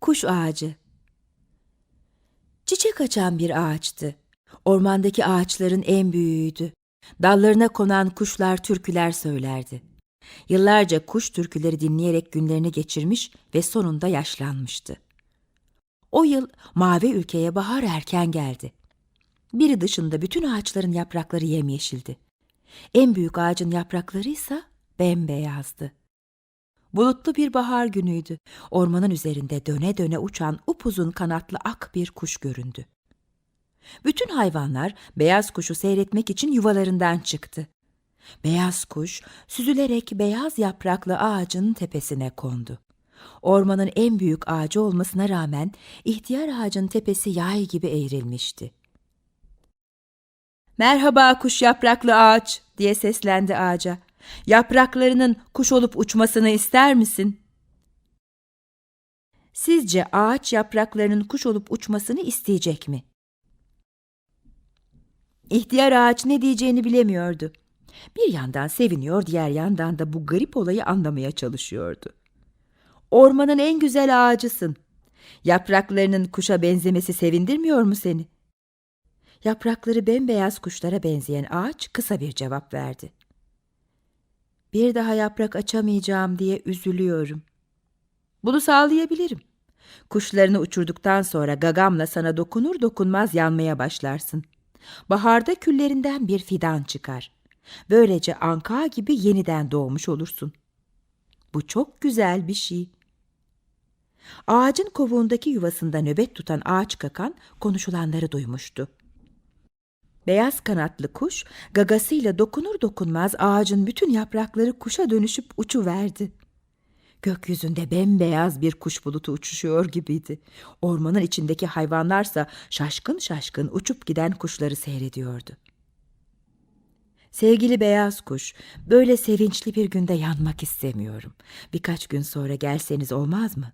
Kuş ağacı Çiçek açan bir ağaçtı. Ormandaki ağaçların en büyüğüydü. Dallarına konan kuşlar türküler söylerdi. Yıllarca kuş türküleri dinleyerek günlerini geçirmiş ve sonunda yaşlanmıştı. O yıl mavi ülkeye bahar erken geldi. Biri dışında bütün ağaçların yaprakları yemyeşildi. En büyük ağacın yaprakları ise bembeyazdı. Bulutlu bir bahar günüydü. Ormanın üzerinde döne döne uçan upuzun kanatlı ak bir kuş göründü. Bütün hayvanlar beyaz kuşu seyretmek için yuvalarından çıktı. Beyaz kuş süzülerek beyaz yapraklı ağacın tepesine kondu. Ormanın en büyük ağacı olmasına rağmen ihtiyar ağacın tepesi yay gibi eğrilmişti. Merhaba kuş yapraklı ağaç diye seslendi ağaca. Yapraklarının kuş olup uçmasını ister misin? Sizce ağaç yapraklarının kuş olup uçmasını isteyecek mi? İhtiyar ağaç ne diyeceğini bilemiyordu. Bir yandan seviniyor, diğer yandan da bu garip olayı anlamaya çalışıyordu. Ormanın en güzel ağacısın. Yapraklarının kuşa benzemesi sevindirmiyor mu seni? Yaprakları bembeyaz kuşlara benzeyen ağaç kısa bir cevap verdi. Bir daha yaprak açamayacağım diye üzülüyorum. Bunu sağlayabilirim. Kuşlarını uçurduktan sonra gagamla sana dokunur dokunmaz yanmaya başlarsın. Baharda küllerinden bir fidan çıkar. Böylece anka gibi yeniden doğmuş olursun. Bu çok güzel bir şey. Ağacın kovuğundaki yuvasında nöbet tutan ağaç kakan konuşulanları duymuştu. Beyaz kanatlı kuş gagasıyla dokunur dokunmaz ağacın bütün yaprakları kuşa dönüşüp uçuverdi. Gökyüzünde bembeyaz bir kuş bulutu uçuşuyor gibiydi. Ormanın içindeki hayvanlarsa şaşkın şaşkın uçup giden kuşları seyrediyordu. Sevgili beyaz kuş, böyle sevinçli bir günde yanmak istemiyorum. Birkaç gün sonra gelseniz olmaz mı?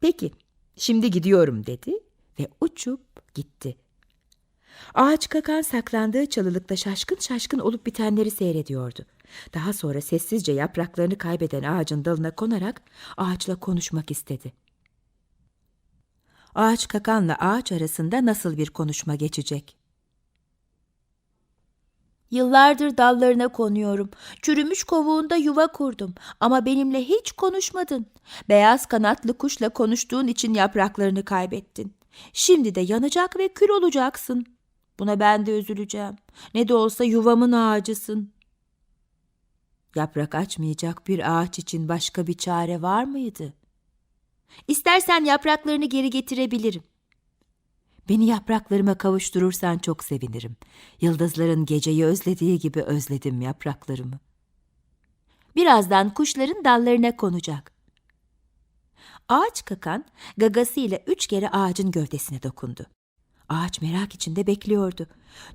Peki, şimdi gidiyorum dedi ve uçup gitti. Ağaç kakan saklandığı çalılıkta şaşkın şaşkın olup bitenleri seyrediyordu. Daha sonra sessizce yapraklarını kaybeden ağacın dalına konarak ağaçla konuşmak istedi. Ağaç kakanla ağaç arasında nasıl bir konuşma geçecek? Yıllardır dallarına konuyorum. Çürümüş kovuğunda yuva kurdum ama benimle hiç konuşmadın. Beyaz kanatlı kuşla konuştuğun için yapraklarını kaybettin. Şimdi de yanacak ve kül olacaksın. Buna ben de üzüleceğim. Ne de olsa yuvamın ağacısın. Yaprak açmayacak bir ağaç için başka bir çare var mıydı? İstersen yapraklarını geri getirebilirim. Beni yapraklarıma kavuşturursan çok sevinirim. Yıldızların geceyi özlediği gibi özledim yapraklarımı. Birazdan kuşların dallarına konacak. Ağaç kakan gagasıyla üç kere ağacın gövdesine dokundu. Ağaç merak içinde bekliyordu.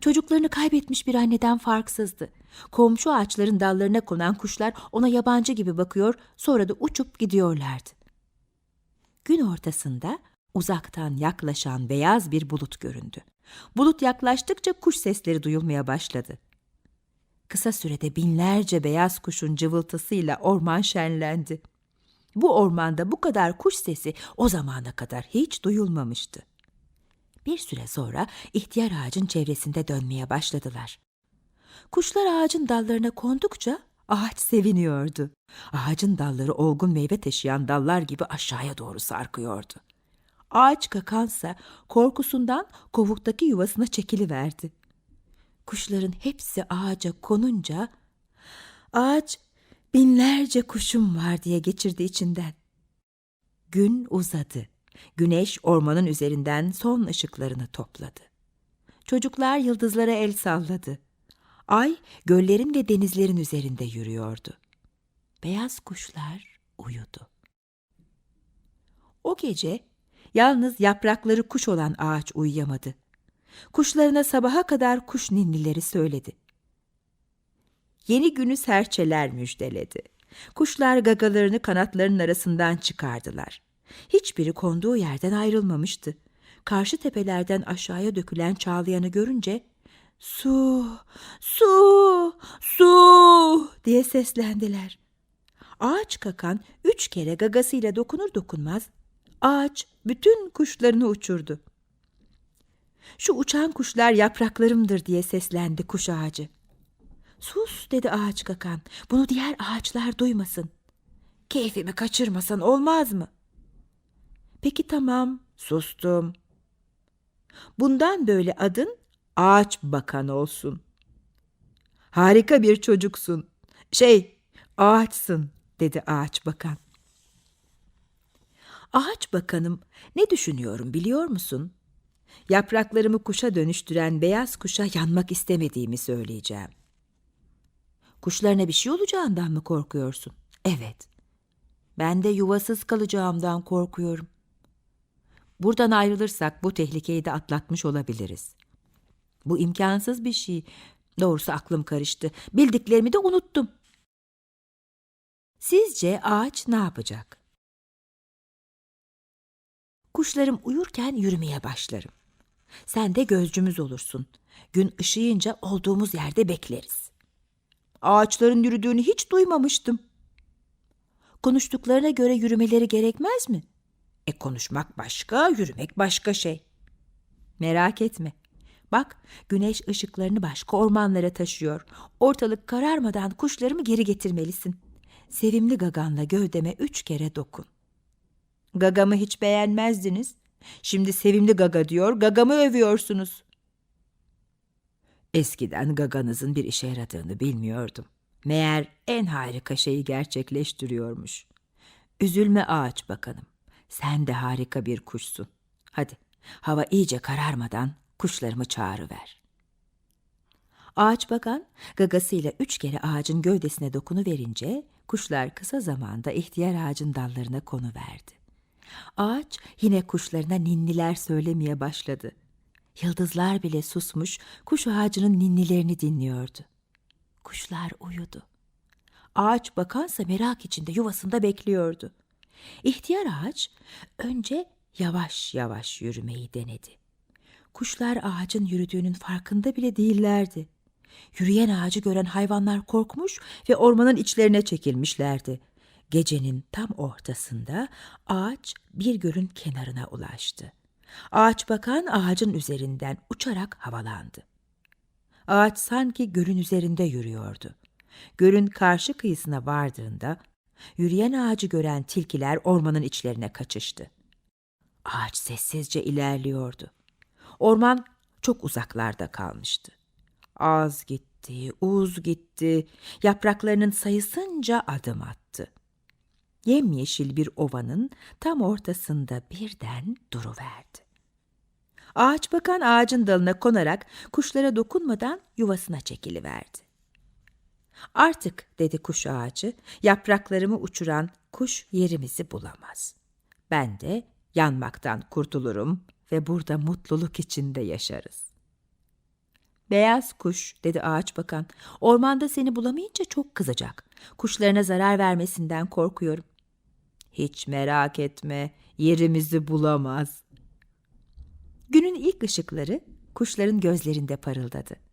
Çocuklarını kaybetmiş bir anneden farksızdı. Komşu ağaçların dallarına konan kuşlar ona yabancı gibi bakıyor, sonra da uçup gidiyorlardı. Gün ortasında uzaktan yaklaşan beyaz bir bulut göründü. Bulut yaklaştıkça kuş sesleri duyulmaya başladı. Kısa sürede binlerce beyaz kuşun cıvıltısıyla orman şenlendi. Bu ormanda bu kadar kuş sesi o zamana kadar hiç duyulmamıştı. Bir süre sonra ihtiyar ağacın çevresinde dönmeye başladılar. Kuşlar ağacın dallarına kondukça ağaç seviniyordu. Ağacın dalları olgun meyve taşıyan dallar gibi aşağıya doğru sarkıyordu. Ağaç kakansa korkusundan kovuktaki yuvasına çekiliverdi. Kuşların hepsi ağaca konunca ağaç binlerce kuşum var diye geçirdi içinden. Gün uzadı. Güneş ormanın üzerinden son ışıklarını topladı. Çocuklar yıldızlara el salladı. Ay göllerin ve denizlerin üzerinde yürüyordu. Beyaz kuşlar uyudu. O gece yalnız yaprakları kuş olan ağaç uyuyamadı. Kuşlarına sabaha kadar kuş ninnileri söyledi. Yeni günü serçeler müjdeledi. Kuşlar gagalarını kanatlarının arasından çıkardılar. Hiçbiri konduğu yerden ayrılmamıştı. Karşı tepelerden aşağıya dökülen çağlayanı görünce su, su, su diye seslendiler. Ağaç kakan üç kere gagasıyla dokunur dokunmaz Ağaç bütün kuşlarını uçurdu. Şu uçan kuşlar yapraklarımdır diye seslendi kuş ağacı. Sus dedi ağaç kakan. Bunu diğer ağaçlar duymasın. Keyfimi kaçırmasan olmaz mı? Peki tamam, sustum. Bundan böyle adın ağaç bakan olsun. Harika bir çocuksun. Şey, ağaçsın dedi ağaç bakan. Ağaç bakanım, ne düşünüyorum biliyor musun? Yapraklarımı kuşa dönüştüren beyaz kuşa yanmak istemediğimi söyleyeceğim. Kuşlarına bir şey olacağından mı korkuyorsun? Evet. Ben de yuvasız kalacağımdan korkuyorum. Buradan ayrılırsak bu tehlikeyi de atlatmış olabiliriz. Bu imkansız bir şey. Doğrusu aklım karıştı. Bildiklerimi de unuttum. Sizce ağaç ne yapacak? Kuşlarım uyurken yürümeye başlarım. Sen de gözcümüz olursun. Gün ışıyınca olduğumuz yerde bekleriz. Ağaçların yürüdüğünü hiç duymamıştım. Konuştuklarına göre yürümeleri gerekmez mi? E konuşmak başka, yürümek başka şey. Merak etme. Bak, güneş ışıklarını başka ormanlara taşıyor. Ortalık kararmadan kuşlarımı geri getirmelisin. Sevimli gaganla gövdeme üç kere dokun. Gagamı hiç beğenmezdiniz. Şimdi sevimli gaga diyor, gagamı övüyorsunuz. Eskiden gaganızın bir işe yaradığını bilmiyordum. Meğer en harika şeyi gerçekleştiriyormuş. Üzülme ağaç bakanım. Sen de harika bir kuşsun. Hadi hava iyice kararmadan kuşlarımı çağırıver. Ağaç bakan gagasıyla üç kere ağacın gövdesine dokunu verince kuşlar kısa zamanda ihtiyar ağacın dallarına konuverdi. Ağaç yine kuşlarına ninniler söylemeye başladı. Yıldızlar bile susmuş, kuş ağacının ninnilerini dinliyordu. Kuşlar uyudu. Ağaç bakansa merak içinde yuvasında bekliyordu. İhtiyar ağaç önce yavaş yavaş yürümeyi denedi. Kuşlar ağacın yürüdüğünün farkında bile değillerdi. Yürüyen ağacı gören hayvanlar korkmuş ve ormanın içlerine çekilmişlerdi. Gecenin tam ortasında ağaç bir gölün kenarına ulaştı. Ağaç bakan ağacın üzerinden uçarak havalandı. Ağaç sanki gölün üzerinde yürüyordu. Gölün karşı kıyısına vardığında yürüyen ağacı gören tilkiler ormanın içlerine kaçıştı. Ağaç sessizce ilerliyordu. Orman çok uzaklarda kalmıştı. Az gitti, uz gitti, yapraklarının sayısınca adım attı. Yemyeşil bir ovanın tam ortasında birden duruverdi. Ağaç bakan ağacın dalına konarak kuşlara dokunmadan yuvasına çekiliverdi. Artık dedi kuş ağacı, yapraklarımı uçuran kuş yerimizi bulamaz. Ben de yanmaktan kurtulurum ve burada mutluluk içinde yaşarız. Beyaz kuş dedi ağaç bakan. Ormanda seni bulamayınca çok kızacak. Kuşlarına zarar vermesinden korkuyorum. Hiç merak etme, yerimizi bulamaz. Günün ilk ışıkları kuşların gözlerinde parıldadı.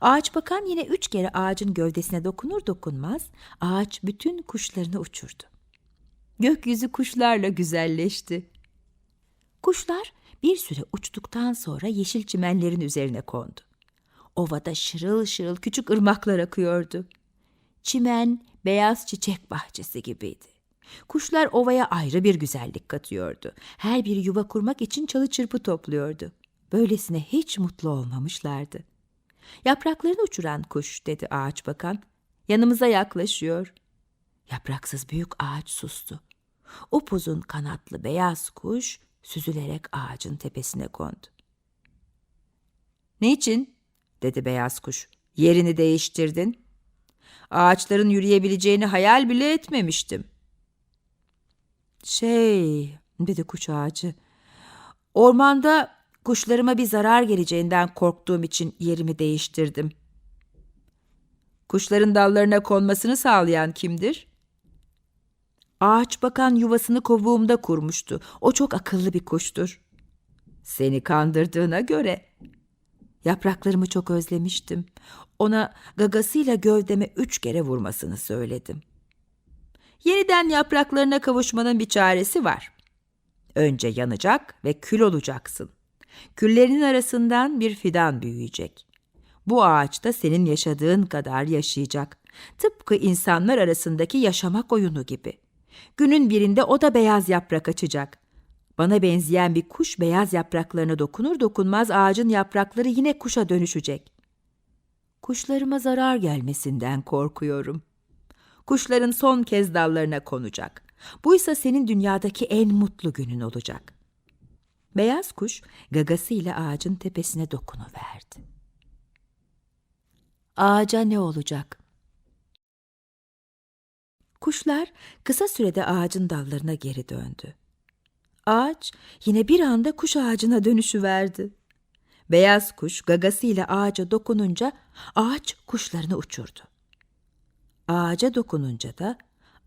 Ağaç bakan yine üç kere ağacın gövdesine dokunur dokunmaz ağaç bütün kuşlarını uçurdu. Gökyüzü kuşlarla güzelleşti. Kuşlar bir süre uçtuktan sonra yeşil çimenlerin üzerine kondu. Ovada şırıl şırıl küçük ırmaklar akıyordu. Çimen beyaz çiçek bahçesi gibiydi. Kuşlar ovaya ayrı bir güzellik katıyordu. Her bir yuva kurmak için çalı çırpı topluyordu. Böylesine hiç mutlu olmamışlardı. Yapraklarını uçuran kuş dedi ağaç bakan. Yanımıza yaklaşıyor. Yapraksız büyük ağaç sustu. Upuzun kanatlı beyaz kuş süzülerek ağacın tepesine kondu. Niçin? dedi beyaz kuş. Yerini değiştirdin. Ağaçların yürüyebileceğini hayal bile etmemiştim. Şey, dedi kuş ağacı. Ormanda kuşlarıma bir zarar geleceğinden korktuğum için yerimi değiştirdim. Kuşların dallarına konmasını sağlayan kimdir? Ağaç bakan yuvasını kovuğumda kurmuştu. O çok akıllı bir kuştur. Seni kandırdığına göre. Yapraklarımı çok özlemiştim. Ona gagasıyla gövdeme üç kere vurmasını söyledim. Yeniden yapraklarına kavuşmanın bir çaresi var. Önce yanacak ve kül olacaksın. Küllerinin arasından bir fidan büyüyecek. Bu ağaç da senin yaşadığın kadar yaşayacak. Tıpkı insanlar arasındaki yaşamak oyunu gibi. Günün birinde o da beyaz yaprak açacak. Bana benzeyen bir kuş beyaz yapraklarına dokunur dokunmaz ağacın yaprakları yine kuşa dönüşecek. Kuşlarıma zarar gelmesinden korkuyorum. Kuşların son kez dallarına konacak. Buysa senin dünyadaki en mutlu günün olacak. Beyaz kuş gagasıyla ağacın tepesine dokunuverdi. Ağaca ne olacak? Kuşlar kısa sürede ağacın dallarına geri döndü. Ağaç yine bir anda kuş ağacına dönüşüverdi. Beyaz kuş gagasıyla ağaca dokununca ağaç kuşlarını uçurdu. Ağaca dokununca da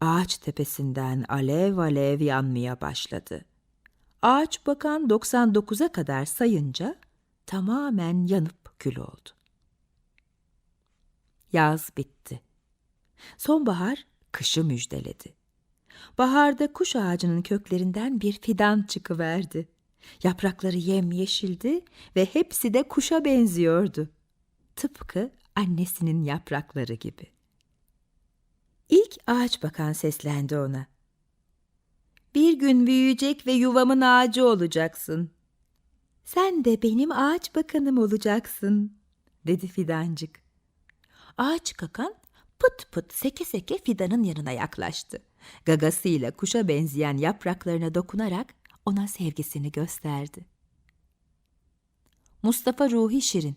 ağaç tepesinden alev alev yanmaya başladı. Ağaç bakan 99'a kadar sayınca tamamen yanıp kül oldu. Yaz bitti. Sonbahar kışı müjdeledi. Baharda kuş ağacının köklerinden bir fidan çıkıverdi. Yaprakları yemyeşildi ve hepsi de kuşa benziyordu. Tıpkı annesinin yaprakları gibi. İlk ağaç bakan seslendi ona. Bir gün büyüyecek ve yuvamın ağacı olacaksın. Sen de benim ağaç bakanım olacaksın, dedi fidancık. Ağaç kakan pıt pıt seke seke fidanın yanına yaklaştı. Gagasıyla kuşa benzeyen yapraklarına dokunarak ona sevgisini gösterdi. Mustafa Ruhi Şirin